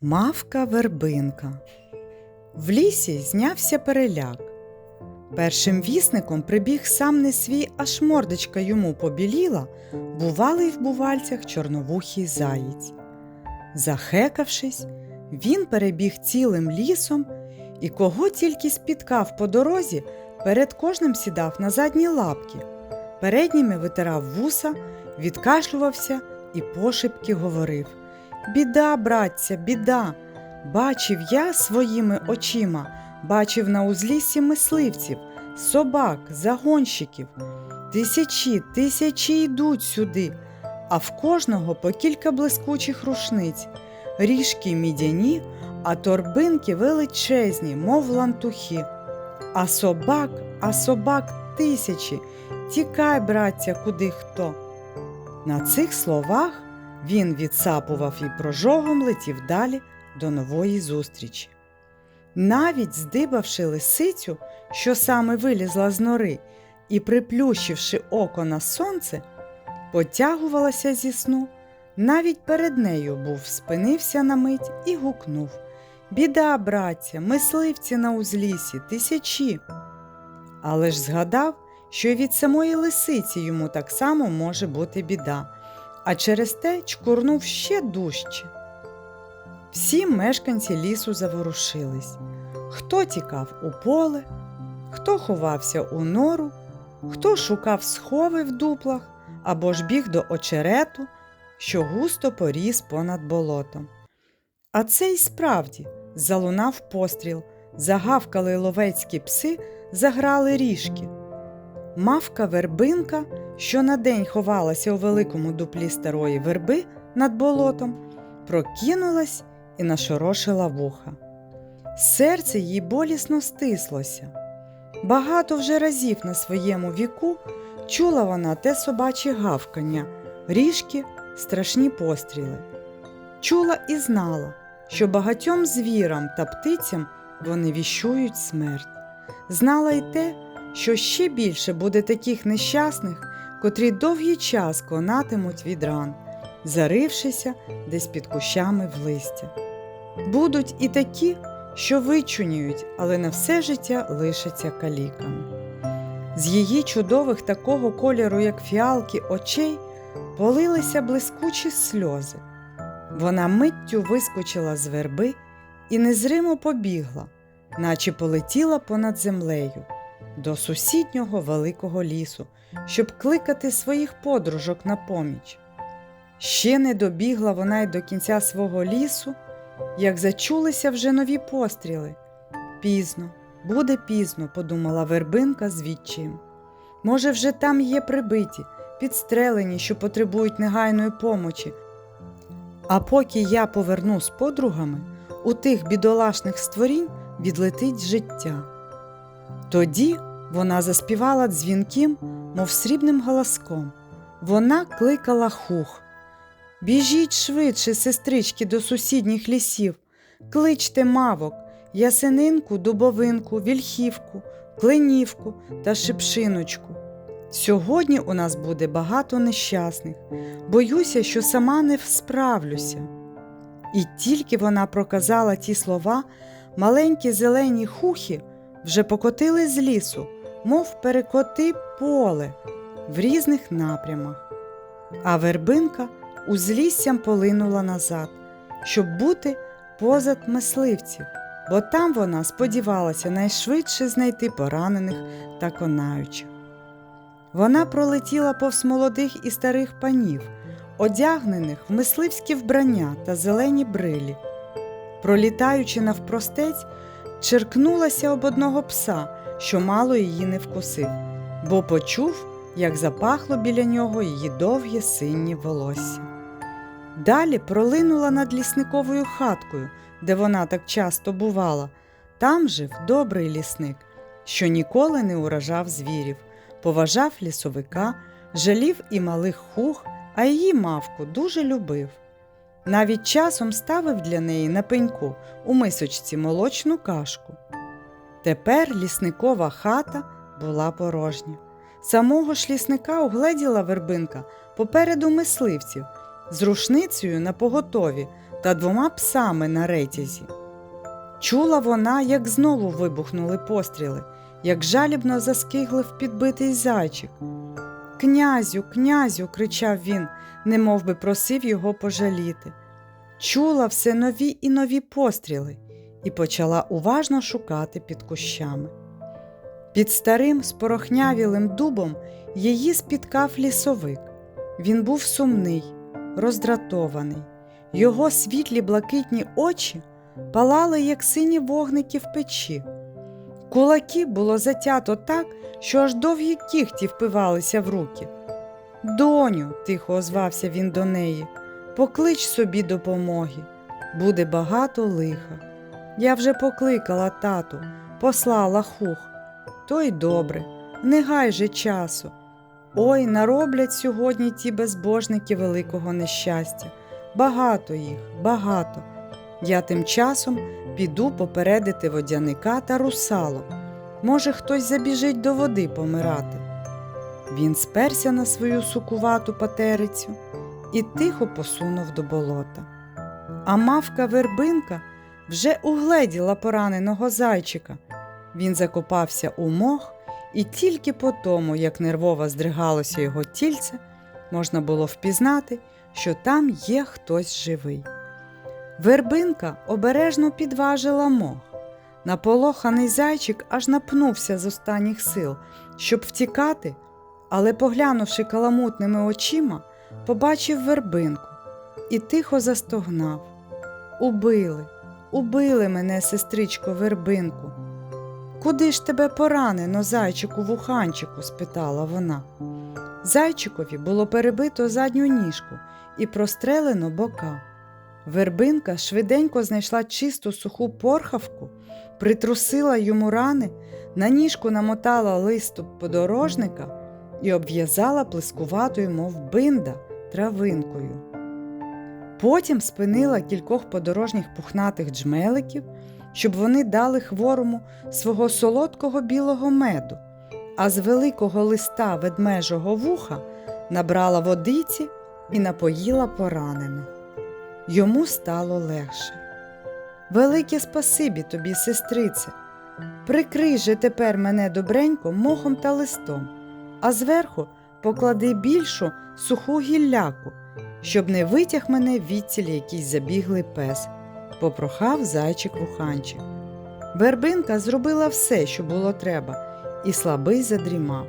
Мавка вербинка. В лісі знявся переляк. Першим вісником прибіг сам не свій, аж мордочка йому побіліла, бувалий в бувальцях чорновухий заєць. Захекавшись, він перебіг цілим лісом і кого тільки спіткав по дорозі, перед кожним сідав на задні лапки, передніми витирав вуса, відкашлювався і пошепки говорив Біда, братця, біда. Бачив я своїми очима, бачив на узліссі мисливців, собак, загонщиків. Тисячі, тисячі йдуть сюди, а в кожного по кілька блискучих рушниць, ріжки мідяні, а торбинки величезні, мов лантухи. А собак, а собак тисячі. Тікай, братця, куди хто. На цих словах він відсапував і прожогом летів далі до нової зустрічі. Навіть здибавши лисицю, що саме вилізла з нори, і приплющивши око на сонце, потягувалася зі сну, навіть перед нею був спинився на мить і гукнув Біда, браття, мисливці на узлісі, тисячі. Але ж згадав, що й від самої лисиці йому так само може бути біда а через те чкурнув ще дужче. Всі мешканці лісу заворушились. Хто тікав у поле, хто ховався у нору, хто шукав схови в дуплах або ж біг до очерету, що густо поріс понад болотом. А це й справді залунав постріл, загавкали ловецькі пси, заграли ріжки. Мавка вербинка, що на день ховалася у великому дуплі старої верби над болотом, прокинулась і нашорошила вуха. Серце їй болісно стислося. Багато вже разів на своєму віку чула вона те собаче гавкання, ріжки, страшні постріли. Чула і знала, що багатьом звірам та птицям вони віщують смерть. Знала й те, що ще більше буде таких нещасних, котрі довгий час конатимуть від ран, зарившися десь під кущами в листя. Будуть і такі, що вичуняють, але на все життя лишаться каліками. З її чудових такого кольору, як фіалки, очей, полилися блискучі сльози. Вона миттю вискочила з верби і незримо побігла, наче полетіла понад землею до сусіднього великого лісу, щоб кликати своїх подружок на поміч. Ще не добігла вона й до кінця свого лісу, як зачулися вже нові постріли. Пізно, буде пізно, подумала вербинка з відчим. Може, вже там є прибиті, підстрелені, що потребують негайної помочі. А поки я поверну з подругами, у тих бідолашних створінь відлетить життя. Тоді вона заспівала дзвінким, мов срібним голоском. Вона кликала хух. Біжіть швидше, сестрички, до сусідніх лісів, кличте мавок, ясенинку, дубовинку, вільхівку, кленівку та шипшиночку. Сьогодні у нас буде багато нещасних, боюся, що сама не справлюся. І тільки вона проказала ті слова, маленькі зелені хухи вже покотили з лісу мов перекоти поле в різних напрямах, а вербинка узліссям полинула назад, щоб бути позад мисливців, бо там вона сподівалася найшвидше знайти поранених та конаючих. Вона пролетіла повз молодих і старих панів, одягнених в мисливські вбрання та зелені брилі. Пролітаючи навпростець, черкнулася об одного пса, що мало її не вкусив, бо почув, як запахло біля нього її довге синє волосся. Далі пролинула над лісниковою хаткою, де вона так часто бувала. Там жив добрий лісник, що ніколи не уражав звірів, поважав лісовика, жалів і малих хух, а її мавку дуже любив. Навіть часом ставив для неї на пеньку у мисочці молочну кашку. Тепер лісникова хата була порожня. Самого ж лісника угледіла вербинка попереду мисливців з рушницею на поготові та двома псами на ретязі. Чула вона, як знову вибухнули постріли, як жалібно заскиглив підбитий зайчик. Князю, князю, кричав він, немов би просив його пожаліти. Чула все нові і нові постріли і почала уважно шукати під кущами. Під старим спорохнявілим дубом її спіткав лісовик. Він був сумний, роздратований. Його світлі блакитні очі палали, як сині вогники в печі. Кулаки було затято так, що аж довгі кіхті впивалися в руки. Доню, тихо озвався він до неї, поклич собі допомоги. Буде багато лиха. Я вже покликала тату, послала хух. То й добре, не гай же часу. Ой, нароблять сьогодні ті безбожники великого нещастя. Багато їх, багато. Я тим часом піду попередити водяника та русалок. Може, хтось забіжить до води помирати. Він сперся на свою сукувату патерицю і тихо посунув до болота. А мавка вербинка вже угледіла пораненого зайчика. Він закопався у мох, і тільки по тому, як нервово здригалося його тільце, можна було впізнати, що там є хтось живий. Вербинка обережно підважила мох. Наполоханий зайчик аж напнувся з останніх сил, щоб втікати, але, поглянувши каламутними очима, побачив вербинку і тихо застогнав. Убили, убили мене, сестричко, вербинку. Куди ж тебе поранено, зайчику вуханчику? спитала вона. Зайчикові було перебито задню ніжку і прострелено бока. Вербинка швиденько знайшла чисту суху порхавку, притрусила йому рани, на ніжку намотала листу подорожника і обв'язала плескуватою, мов бинда, травинкою. Потім спинила кількох подорожніх пухнатих джмеликів, щоб вони дали хворому свого солодкого білого меду, а з великого листа ведмежого вуха набрала водиці і напоїла поранену. Йому стало легше. Велике спасибі тобі, сестрице. Прикрий же тепер мене добренько мохом та листом, а зверху поклади більшу суху гілляку, щоб не витяг мене відтіль якийсь забіглий пес, попрохав зайчик вуханчик. Вербинка зробила все, що було треба, і слабий задрімав.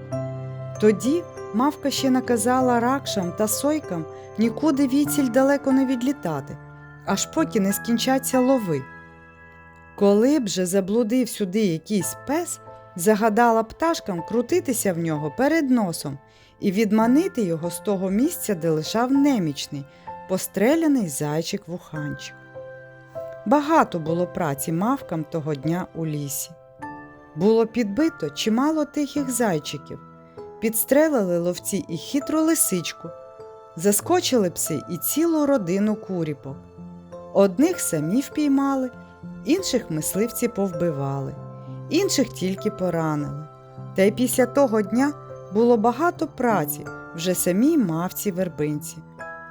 Тоді мавка ще наказала ракшам та сойкам нікуди віціль далеко не відлітати, аж поки не скінчаться лови. Коли б же заблудив сюди якийсь пес, загадала пташкам крутитися в нього перед носом і відманити його з того місця, де лишав немічний, постреляний зайчик вуханчик. Багато було праці мавкам того дня у лісі. Було підбито чимало тихих зайчиків, підстрелили ловці і хитру лисичку, заскочили пси і цілу родину куріпок. Одних самі впіймали, інших мисливці повбивали, інших тільки поранили. Та й після того дня було багато праці вже самій мавці вербинці,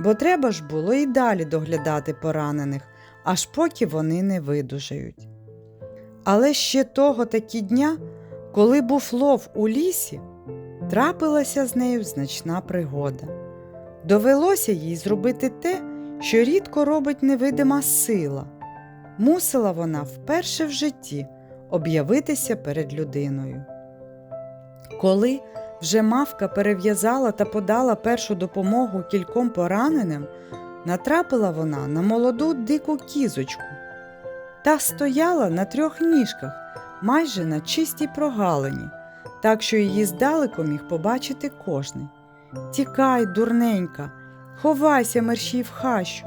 бо треба ж було і далі доглядати поранених, аж поки вони не видужають. Але ще того такі дня, коли був лов у лісі, трапилася з нею значна пригода. Довелося їй зробити те, що рідко робить невидима сила. Мусила вона вперше в житті об'явитися перед людиною. Коли вже мавка перев'язала та подала першу допомогу кільком пораненим, натрапила вона на молоду дику кізочку. Та стояла на трьох ніжках, майже на чистій прогалині, так що її здалеку міг побачити кожний. Тікай, дурненька, ховайся, мерщій в хащу.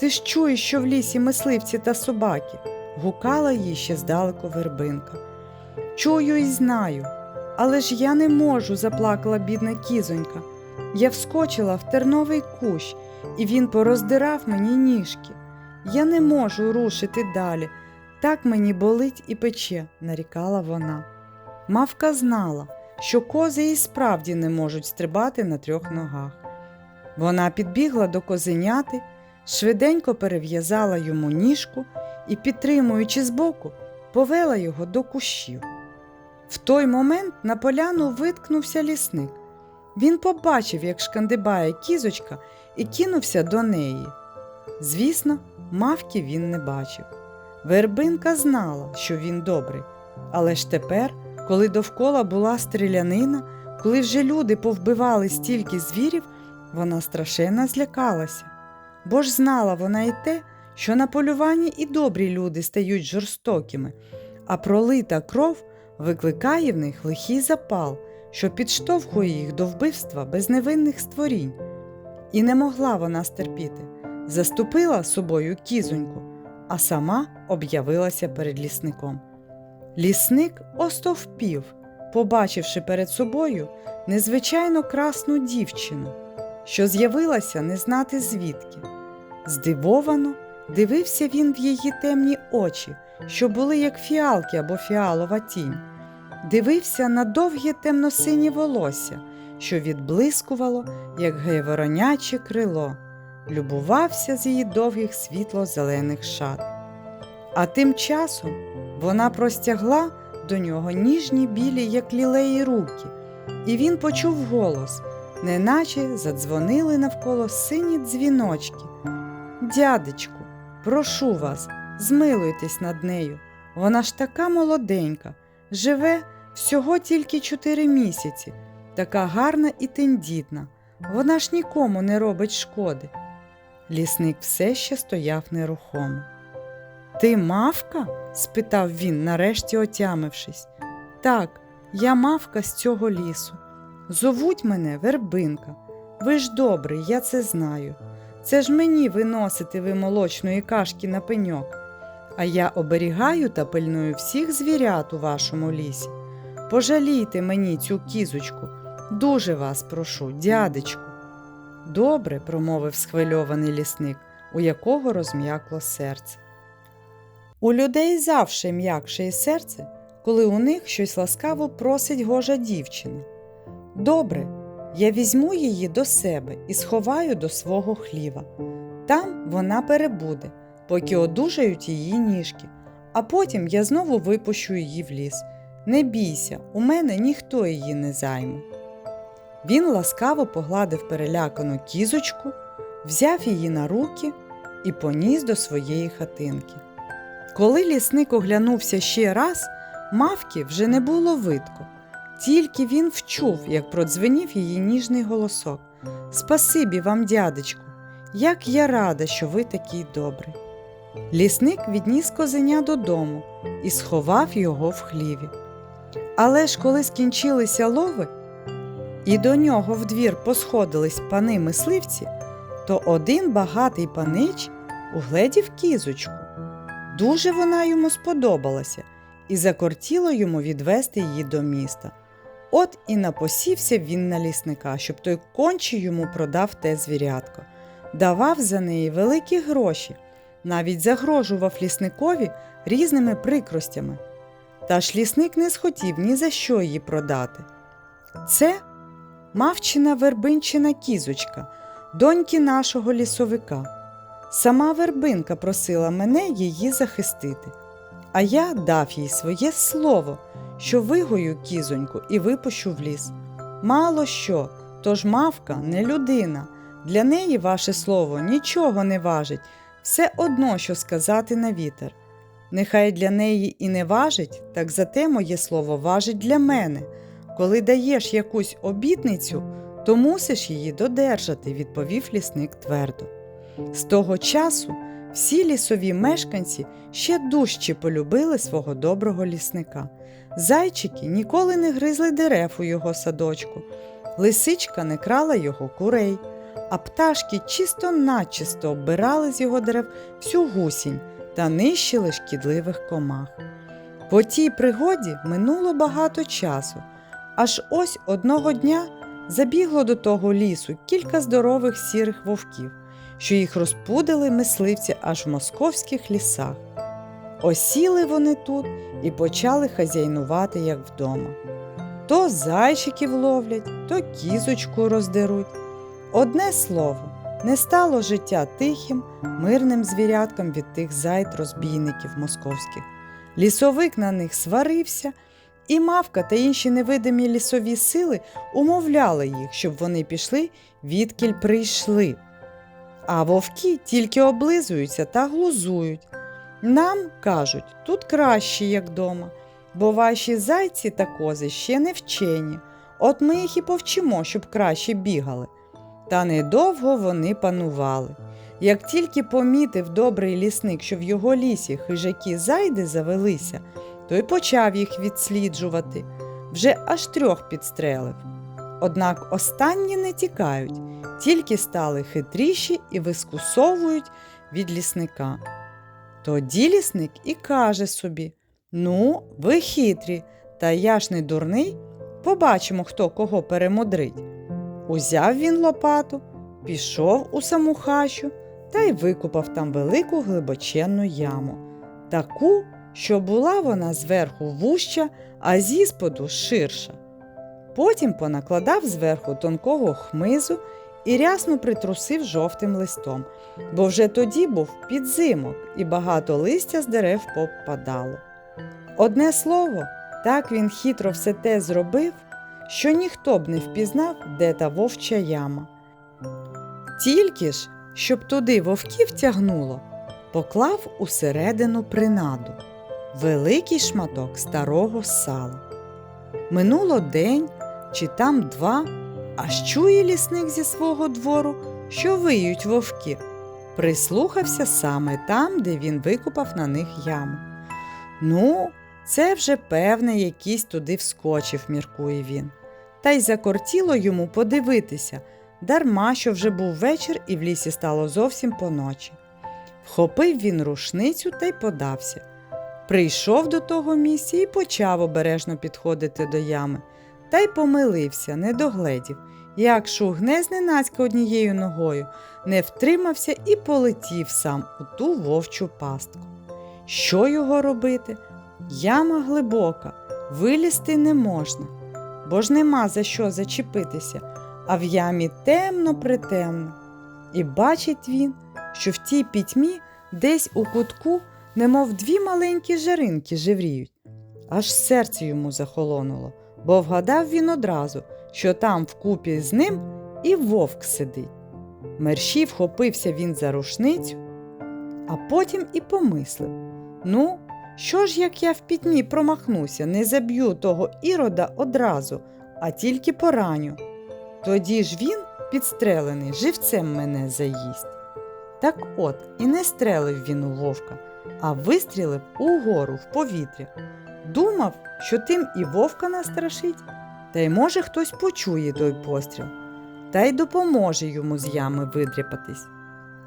Ти ж чуєш, що в лісі мисливці та собаки, гукала їй ще здалеку вербинка. Чую і знаю, але ж я не можу, заплакала бідна кізонька. Я вскочила в терновий кущ, і він пороздирав мені ніжки. Я не можу рушити далі. Так мені болить і пече, нарікала вона. Мавка знала, що кози і справді не можуть стрибати на трьох ногах. Вона підбігла до козеняти, швиденько перев'язала йому ніжку і, підтримуючи збоку, повела його до кущів. В той момент на поляну виткнувся лісник. Він побачив, як шкандибає кізочка, і кинувся до неї. Звісно, мавки він не бачив. Вербинка знала, що він добрий, але ж тепер, коли довкола була стрілянина, коли вже люди повбивали стільки звірів, вона страшенно злякалася. Бо ж знала вона й те, що на полюванні і добрі люди стають жорстокими, а пролита кров викликає в них лихий запал, що підштовхує їх до вбивства безневинних створінь. І не могла вона стерпіти, заступила собою кізоньку, а сама об'явилася перед лісником. Лісник остовпів, побачивши перед собою незвичайно красну дівчину, що з'явилася не знати звідки. Здивовано дивився він в її темні очі, що були як фіалки або фіалова тінь. Дивився на довге темно-синє волосся, що відблискувало, як гайвороняче крило, любувався з її довгих світло-зелених шат. А тим часом вона простягла до нього ніжні білі, як лілеї руки, і він почув голос, неначе задзвонили навколо сині дзвіночки. Дядечку, прошу вас, змилуйтесь над нею. Вона ж така молоденька, живе всього тільки чотири місяці, така гарна і тендітна. Вона ж нікому не робить шкоди. Лісник все ще стояв нерухомо. Ти мавка? спитав він, нарешті отямившись. Так, я мавка з цього лісу. Зовуть мене вербинка. Ви ж добрий, я це знаю. Це ж мені виносити ви молочної кашки на пеньок. А я оберігаю та пильную всіх звірят у вашому лісі. Пожалійте мені цю кізочку. Дуже вас прошу, дядечку. Добре, промовив схвильований лісник, у якого розм'якло серце. У людей завше м'якше і серце, коли у них щось ласкаво просить гожа дівчина. Добре, я візьму її до себе і сховаю до свого хліва. Там вона перебуде, поки одужають її ніжки, а потім я знову випущу її в ліс. Не бійся, у мене ніхто її не займе. Він ласкаво погладив перелякану кізочку, взяв її на руки і поніс до своєї хатинки. Коли лісник оглянувся ще раз, мавки вже не було видко. Тільки він вчув, як продзвенів її ніжний голосок. Спасибі вам, дядечку, як я рада, що ви такий добрий. Лісник відніс козеня додому і сховав його в хліві. Але ж коли скінчилися лови, і до нього в двір посходились пани мисливці, то один багатий панич угледів кізочку. Дуже вона йому сподобалася і закортіло йому відвести її до міста. От і напосівся він на лісника, щоб той конче йому продав те звірятко, давав за неї великі гроші, навіть загрожував лісникові різними прикростями. Та ж лісник не схотів ні за що її продати. Це мавчина вербинчина кізочка, доньки нашого лісовика. Сама вербинка просила мене її захистити, а я дав їй своє слово, що вигою кізоньку і випущу в ліс. Мало що, тож мавка не людина. Для неї ваше слово нічого не важить, все одно, що сказати на вітер. Нехай для неї і не важить, так зате моє слово важить для мене. Коли даєш якусь обітницю, то мусиш її додержати, відповів лісник твердо. З того часу всі лісові мешканці ще дужче полюбили свого доброго лісника. Зайчики ніколи не гризли дерев у його садочку, лисичка не крала його курей, а пташки чисто начисто оббирали з його дерев всю гусінь та нищили шкідливих комах. По тій пригоді минуло багато часу, аж ось одного дня забігло до того лісу кілька здорових сірих вовків що їх розпудили мисливці аж в московських лісах. Осіли вони тут і почали хазяйнувати, як вдома. То зайчиків ловлять, то кізочку роздеруть. Одне слово, не стало життя тихим, мирним звіряткам від тих зайд розбійників московських. Лісовик на них сварився, і мавка та інші невидимі лісові сили умовляли їх, щоб вони пішли, відкіль прийшли. А вовки тільки облизуються та глузують. Нам кажуть, тут краще, як дома, бо ваші зайці та кози ще не вчені. От ми їх і повчимо, щоб краще бігали. Та недовго вони панували. Як тільки помітив добрий лісник, що в його лісі хижаки зайди завелися, то й почав їх відсліджувати, вже аж трьох підстрелив. Однак останні не тікають, тільки стали хитріші і вискусовують від лісника. Тоді лісник і каже собі: Ну, ви хитрі, та я ж не дурний, побачимо, хто кого перемудрить. Узяв він лопату, пішов у саму хащу та й викупав там велику глибоченну яму, таку, що була вона зверху вуща, а зісподу ширша. Потім понакладав зверху тонкого хмизу і рясно притрусив жовтим листом, бо вже тоді був підзимок, і багато листя з дерев попадало. Одне слово, так він хитро все те зробив, що ніхто б не впізнав, де та вовча яма. Тільки ж, щоб туди вовків тягнуло, поклав усередину принаду великий шматок старого сала. Минуло день чи там два, аж чує лісник зі свого двору, що виють вовки. Прислухався саме там, де він викупав на них яму. Ну, це вже певне, якийсь туди вскочив, міркує він. Та й закортіло йому подивитися, дарма що вже був вечір і в лісі стало зовсім поночі. Вхопив він рушницю та й подався. Прийшов до того місця і почав обережно підходити до ями, та й помилився, не догледів, як шугне зненацька однією ногою, не втримався і полетів сам у ту вовчу пастку. Що його робити? Яма глибока, вилізти не можна, бо ж нема за що зачепитися, а в ямі темно притемно. І бачить він, що в тій пітьмі десь у кутку, немов дві маленькі жаринки живріють. Аж серце йому захолонуло, бо вгадав він одразу, що там вкупі з ним і вовк сидить. Мерщій вхопився він за рушницю, а потім і помислив ну, що ж, як я в пітьмі промахнуся, не заб'ю того ірода одразу, а тільки пораню. Тоді ж він, підстрелений, живцем мене заїсть. Так от і не стрелив він у вовка, а вистрілив угору в повітря. Думав, що тим і вовка настрашить, та й може хтось почує той постріл, та й допоможе йому з ями видряпатись.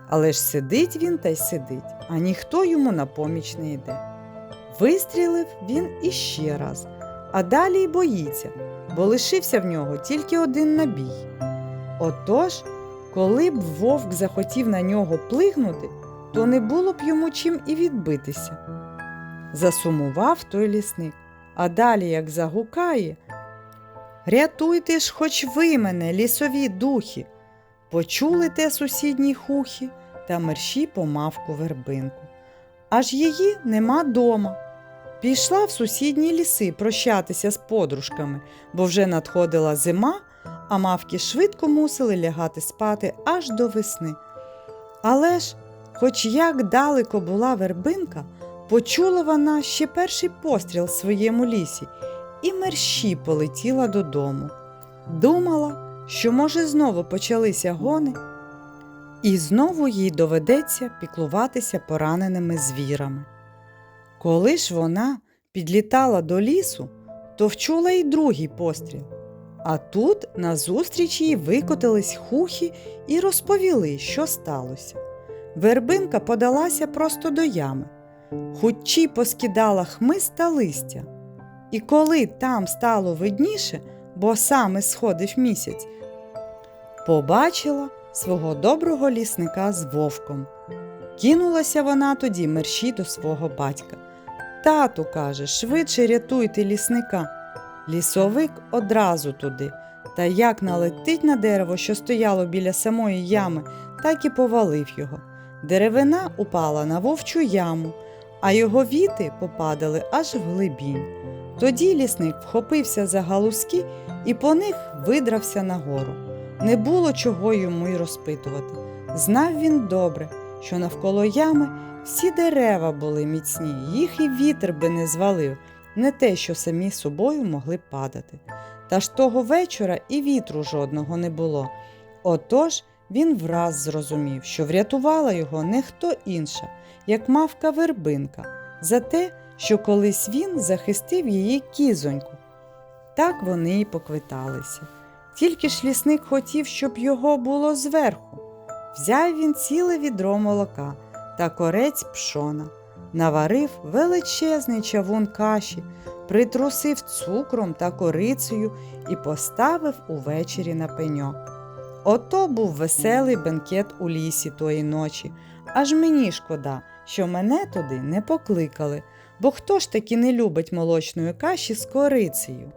Але ж сидить він та й сидить, а ніхто йому на поміч не йде. Вистрілив він іще раз, а далі й боїться, бо лишився в нього тільки один набій. Отож, коли б вовк захотів на нього плигнути, то не було б йому чим і відбитися. Засумував той лісник, а далі, як загукає, Рятуйте ж, хоч ви мене, лісові духи. Почули те сусідні хухи та мерщі помавку вербинку. Аж її нема дома. Пішла в сусідні ліси прощатися з подружками, бо вже надходила зима, а мавки швидко мусили лягати спати аж до весни. Але ж, хоч як далеко була вербинка, почула вона ще перший постріл в своєму лісі і мерщі полетіла додому. Думала, що, може, знову почалися гони, і знову їй доведеться піклуватися пораненими звірами. Коли ж вона підлітала до лісу, то вчула й другий постріл. А тут назустріч їй викотились хухи і розповіли, що сталося. Вербинка подалася просто до ями, хучі поскидала хмиз та листя. І коли там стало видніше, бо саме сходив місяць, побачила свого доброго лісника з вовком. Кинулася вона тоді мерщій до свого батька. Тату, каже, швидше рятуйте лісника. Лісовик одразу туди, та як налетить на дерево, що стояло біля самої ями, так і повалив його. Деревина упала на вовчу яму, а його віти попадали аж в глибінь. Тоді лісник вхопився за галузки і по них видрався нагору. Не було чого йому й розпитувати. Знав він добре, що навколо ями всі дерева були міцні, їх і вітер би не звалив, не те, що самі собою могли падати. Та ж того вечора і вітру жодного не було. Отож він враз зрозумів, що врятувала його не хто інша, як мавка вербинка, за те, що колись він захистив її кізоньку. Так вони й поквиталися. Тільки ж лісник хотів, щоб його було зверху. Взяв він ціле відро молока та корець пшона, наварив величезний чавун каші, притрусив цукром та корицею і поставив увечері на пеньок. Ото був веселий бенкет у лісі тої ночі. Аж мені шкода, що мене туди не покликали, бо хто ж таки не любить молочної каші з корицею?